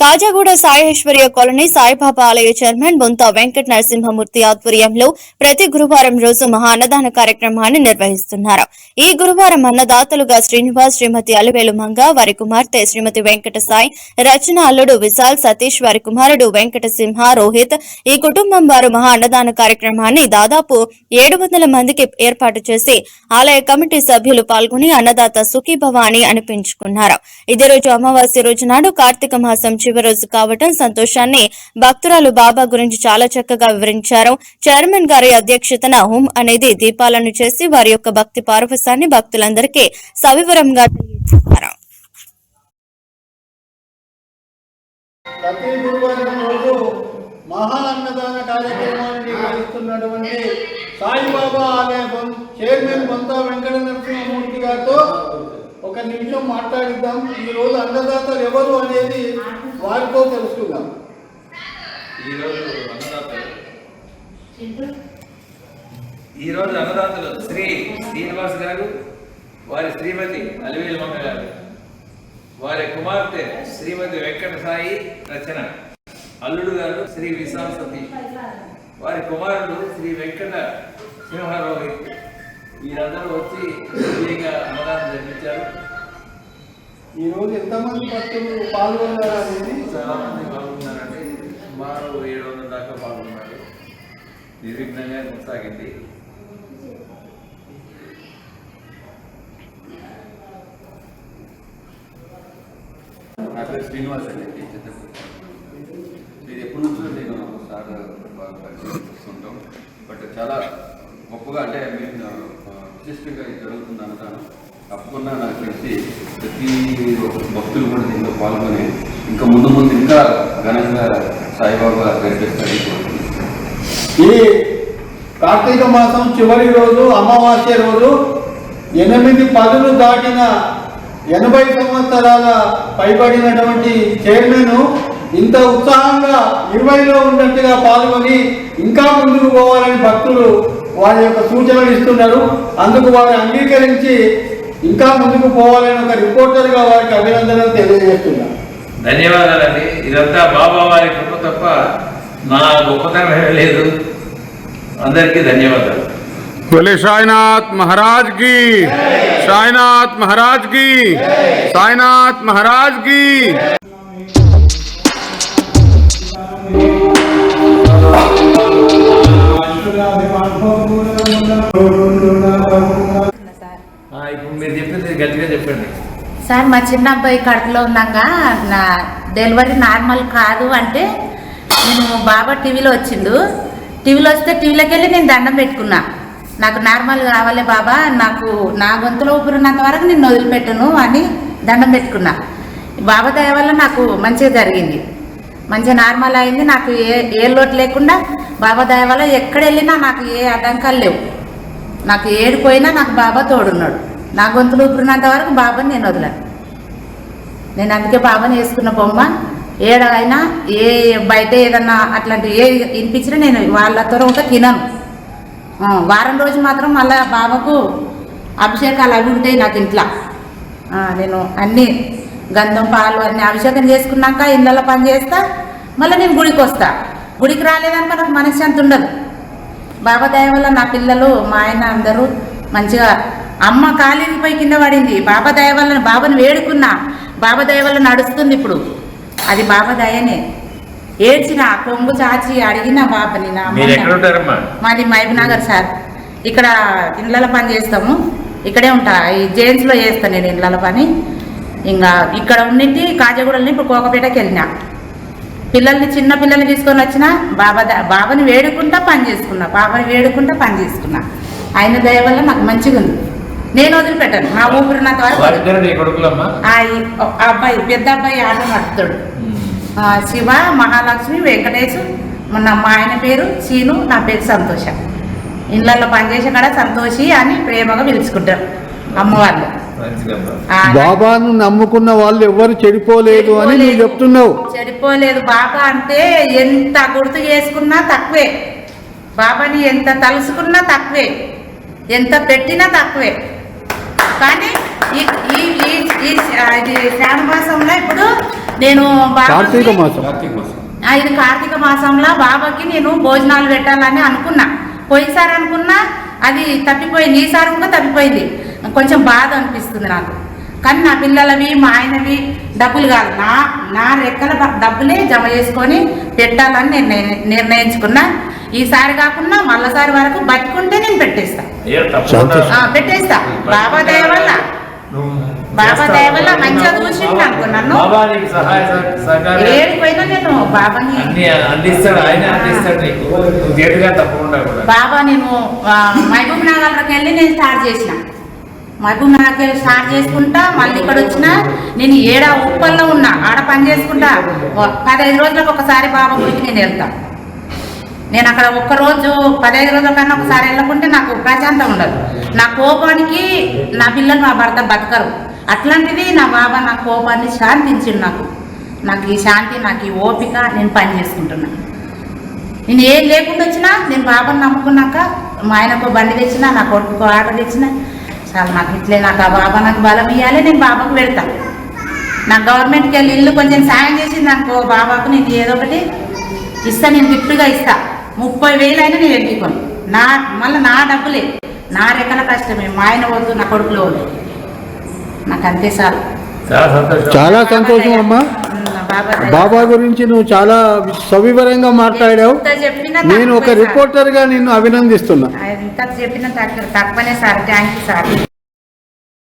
Khajaguda సాయేశ్వర్య colony Saibaba ఆలయ chairman బొంత వెంకట నరసింహమూర్తి ఆధ్వర్యంలో ప్రతి గురువారం రోజు మహా అన్నదాన కార్యక్రమాన్ని నిర్వహిస్తున్నారు. ఈ గురువారం అన్నదాతలుగా శ్రీనివాస్ శ్రీమతి అలివేలు మంగ వారి కుమార్తె శ్రీమతి వెంకట సాయి రచన అల్లుడు విశాల్ సతీష్ వారి కుమారుడు వెంకట సింహ రోహిత్ ఈ కుటుంబం వారు మహా అన్నదాన కార్యక్రమాన్ని దాదాపు ఏడు వందల మందికి ఏర్పాటు చేసి ఆలయ కమిటీ సభ్యులు పాల్గొని అన్నదాత సుఖీభవ అని అనిపించుకున్నారు. ఇదే రోజు అమావాస్య రోజు నాడు కార్తీక మాసం చివరి రోజు కావటం సంతోషాన్ని భక్తురాలు బాబా గురించి చాలా చక్కగా వివరించారు. చైర్మన్ గారి అధ్యక్షతన హోం అనేది దీపాలను చేసి వారి యొక్క భక్తి పారవశాన్ని భక్తులందరికీ సవివరంగా తెలియజేశారు. ప్రతి గురువారం రోజు మహా కార్యక్రమాన్ని నిర్వహిస్తున్నటువంటి సాయిబాబా ఆలయ చైర్మన్ బొంత వెంకట నరసింహమూర్తి గారితో ఒక నిమిషం మాట్లాడిద్దాం. ఈ రోజు అన్నదాతలు ఎవరు అనేది వారితో తెలుసుకుందాం. ఈరోజు అన్నదాతలు ఈరోజు అన్నదాతలు శ్రీ శ్రీనివాస్ గారు వారి శ్రీమతి అలివేలమ్మ గారు వారి కుమార్తె శ్రీమతి వెంకట సాయి రచన అల్లుడు గారు శ్రీ విశాల్ సతీష్ వారి కుమారుడు శ్రీ వెంకట సింహారావు వీరందరూ వచ్చి అన్నదానం జరిపించారు. ఈ రోజు ఎంతమంది భక్తులు పాల్గొన్నారు అనేది చాలా మంది పాల్గొన్నారండి సుమారు ఏడు వందల దాకా పాల్గొన్నారు. నిర్విఘ్నంగా కొనసాగింది. నా పేరు శ్రీనివాస్ అండి. ఇది ఎప్పటి నుంచో నేను సార్ బట్ చాలా గొప్పగా అంటే మేము విశిష్టంగా ఇది జరుగుతుంది అనుకున్నాను తప్పకుండా నాకు తెలిసి ప్రతి భక్తులు కూడా దీంట్లో పాల్గొని ఇంకా ముందు ముందు ఇంకా ఘనంగా సాయిబాబా గడిపిస్తారని ఇది ఈ కార్తీక మాసం చివరి రోజు అమావాస్య రోజు ఎనిమిది పదులు దాటిన ఎనభై సంవత్సరాల పైబడినటువంటి చైర్మన్ ఇంత ఉత్సాహంగా ఇరవైలో ఉన్నట్టుగా పాల్గొని ఇంకా ముందుకు పోవాలని భక్తులు వారి యొక్క సూచనలు ఇస్తున్నారు. అందుకు వారు అంగీకరించి ఇంకా ముందుకు పోవాలని ఒక రిపోర్టర్గా వారికి అభినందనలు తెలియజేస్తున్నారు ధన్యవాదాలండి ఇదంతా బాబా వారి కృప తప్ప నా గొప్పతనం ఏమీ లేదు అందరికీ ధన్యవాదాలు बोले साईनाथ महाराज की साईनाथ महाराज की साईनाथ महाराज की ఆ, ఇప్పుడు మీరు చెప్పింది గట్టిగా చెప్పండి. సార్ మా చిన్న అబ్బాయి కడుపులో ఉన్నాక నా డెలివరీ నార్మల్ కాదు అంటే నేను బాబా టీవీలో వచ్చిండు. టీవీలో వస్తే టీవీలోకి వెళ్ళి నేను దండం పెట్టుకున్నా. నాకు నార్మల్ కావాలి బాబా నాకు నా గొంతులో ఊపిరినంత వరకు నేను వదిలిపెట్టను అని దండం పెట్టుకున్నా. బాబా దయ వల్ల నాకు మంచిగా జరిగింది. మంచిగా నార్మల్ అయింది నాకు ఏ ఏ లోటు లేకుండా బాబా దయ వల్ల ఎక్కడ వెళ్ళినా నాకు ఏ అడ్డంకాలు లేవు. నాకు ఏడిపోయినా నాకు బాబా తోడున్నాడు. నా గొంతులు ఊపిరినంత వరకు బాబాని నేను వదలను. నేను అందుకే బాబాని వేసుకున్న బొమ్మ ఏడైనా ఏ బయట ఏదన్నా అట్లాంటి ఏ వినిపించినా నేను వాళ్ళతో ఉంటే తినను. వారం రోజు మాత్రం మళ్ళా బాబాకు అభిషేకాలు అవి ఉంటాయి నాకు ఇంట్లో. నేను అన్నీ గంధం పాలు అన్ని అభిషేకం చేసుకున్నాక ఇళ్ళలో పని చేస్తా మళ్ళీ నేను గుడికి వస్తా గుడికి రాలేదనుకో నాకు మనశ్శాంతి ఉండదు. బాబా దయ వల్ల నా పిల్లలు మా ఆయన అందరూ మంచిగా అమ్మ కాలికి పోయి కింద పడింది. బాబా దయ వల్ల బాబాని వేడుకున్నా. బాబా దయ వల్ల నడుస్తుంది ఇప్పుడు. అది బాబా దయనే ఏడ్చిన కొంగు చాచి అడిగిన బాబాని నా మాది నగర్ సార్. ఇక్కడ ఇళ్ళలో పని చేస్తాము. ఇక్కడే ఉంటా. ఈ జైన్స్లో చేస్తాను నేను ఇళ్ళలో పని. ఇంకా ఇక్కడ ఉన్నింటి కాజగూడల్ని ఇప్పుడు కోకపేటకి వెళ్ళినా. పిల్లల్ని చిన్న పిల్లల్ని తీసుకొని వచ్చిన బాబా బాబాని వేడుకుంటా పని చేసుకున్నా. బాబాని వేడుకుంటా పని చేసుకున్నా. ఆయన దయ వల్ల నాకు మంచిగా ఉంది నేను వదిలిపెట్టాను. ఊపిరినంత వరకు వారిద్దరు నీ ఆ అబ్బాయి పెద్ద అబ్బాయి ఆట నడుపుతాడు శివ మహాలక్ష్మి వెంకటేశ్ మన మా ఆయన పేరు సీను నా పేరు సంతోష. ఇళ్ళల్లో పనిచేసే కాడ సంతోషి అని ప్రేమగా పిలుచుకుంటారు ఆ, బాబాను నమ్ముకున్న వాళ్ళు ఎవరు చెడిపోలేదు అని నువ్వు చెప్తున్నావు. చెడిపోలేదు. బాబా అంటే ఎంత గుర్తు చేసుకున్నా తక్కువే. బాబాని ఎంత తలుసుకున్నా తక్కువే. ఎంత పెట్టినా తక్కువే. కానీ ఈ ఇది శ్రావణ మాసంలో ఇప్పుడు నేను కార్తీక మాసం. ఇది కార్తీక మాసంలో బాబాకి నేను భోజనాలు పెట్టాలని అనుకున్నా. పోయినసారి అనుకున్నా అది తప్పిపోయింది ఈసారి కూడా తప్పిపోయింది. కొంచెం బాధ అనిపిస్తుంది నాకు. కానీ నా పిల్లలవి మా ఆయనవి డబ్బులు కాదు. నా నా రెక్కల డబ్బులే జమ చేసుకొని పెట్టాలని నేను నిర్ణ- నిర్ణయించుకున్నా. ఈసారి కాకుండా మళ్ళసారి వరకు బతికుంటే నేను పెట్టేస్తా. పెట్టేస్తా. బాబా దయ వల్ల. బాబా. దయ వల్ల మంచిగా చూసిండు అనుకో నన్ను ఏడిపోయినా నేను బాబాని బాబా నేను మహబూబ్ నగర్కి వెళ్ళి నేను స్టార్ట్ చేసిన. మహబూబ్ నగర్కి స్టార్ట్ చేసుకుంటా మళ్ళీ ఇక్కడ వచ్చిన నేను ఏడా ఉప్పల్లో ఉన్నా ఆడ పని చేసుకుంటా. ఓ పదహైదు రోజులకు ఒకసారి బాబా గుడికి నేను వెళ్తా. నేను అక్కడ ఒక్క రోజు పదహైదు రోజుల కన్నా ఒకసారి వెళ్ళకుంటే నాకు ప్రశాంతం ఉండదు. నా కోపానికి నా పిల్లలు మా భర్త బతకరు. అట్లాంటిది నా బాబా నా కోపాన్ని శాంతించిండు నాకు. నాకు ఈ శాంతి నాకు ఈ ఓపిక నేను పని చేసుకుంటున్నాను నేను ఏం లేకుండా వచ్చినా నేను బాబాను నమ్ముకున్నాక మా ఆయనకు బండి తెచ్చినా నా కొడుకు ఆట తెచ్చినా చాలా నాకు ఇట్లే నాకు ఆ బాబా నాకు బలం ఇవ్వాలి నేను బాబాకు పెడతా. నా గవర్నమెంట్కి వెళ్ళి ఇల్లు కొంచెం సాయం చేసింది అనుకో బాబాకు నేను ఏదో ఒకటి ఇస్తా నేను గిఫ్ట్గా ఇస్తా. ముప్పై వేలు అయినా నేను ఎంచుకోను నా మళ్ళీ నా డబ్బులే. నా రెక్కల కష్టమే. మా ఆయన వద్దు నా కొడుకులో వద్దు. నాకు అంతే చాలు చాలా సంతోషం అమ్మా. బాబా గురించి నువ్వు చాలా సవివరంగా మాట్లాడావు. నేను ఒక తక్కువే సార్. రిపోర్టర్గా నిన్ను అభినందిస్తున్నా. చెప్పినా తక్కువనే సార్. Thank you sir.